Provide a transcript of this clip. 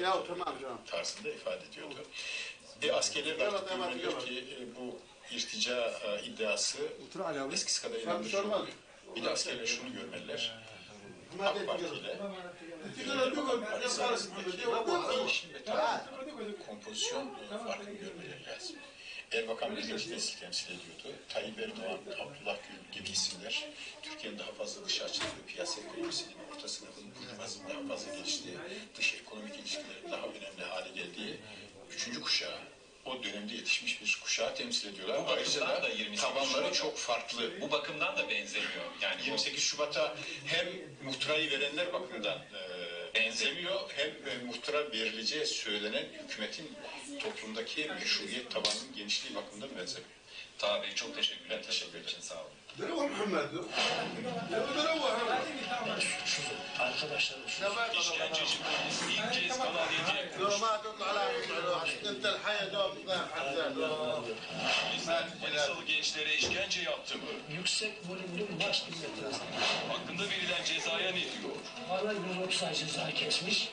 Ya tamam canım. tarzında ifade ediyordu. E, askerler de artık evet. ki e, bu irtica e, iddiası eskisi kadar inandırıcı sorma. olmuyor. Bir de askerler şunu görmeliler. AK Parti ve kompozisyon farkını görmeleri lazım. Erbakan birinci nesil temsil ediyordu. Tayyip Erdoğan, Abdullah Gül gibi isimler Türkiye'nin daha fazla dışa açıldığı, piyasa ekonomisinin, orta sınıfın, daha fazla geliştiği, dış üçüncü kuşağı o dönemde yetişmiş bir kuşağı temsil ediyorlar. Bu Ayrıca da, da 28 tabanları Şubat. çok farklı. Bu bakımdan da benzemiyor. Yani 28 Şubat'a hem muhtırayı verenler bakımından e, benzemiyor hem e, muhtıra verileceği söylenen hükümetin toplumdaki meşruiyet tabanının genişliği bakımından benzemiyor. Tabii çok teşekkür ederim. Teşekkür ederim. Sağ olun. Merhaba Muhammed. Merhaba. Arkadaşlar. İşkenceci لو ما تطلع على انت الحياه دوم polisler Manisalı gençlere işkence yaptı mı? yüksek volümlü maç dinletiyoruz. Hakkında verilen cezaya ne diyor? Bana 130 ay ceza kesmiş.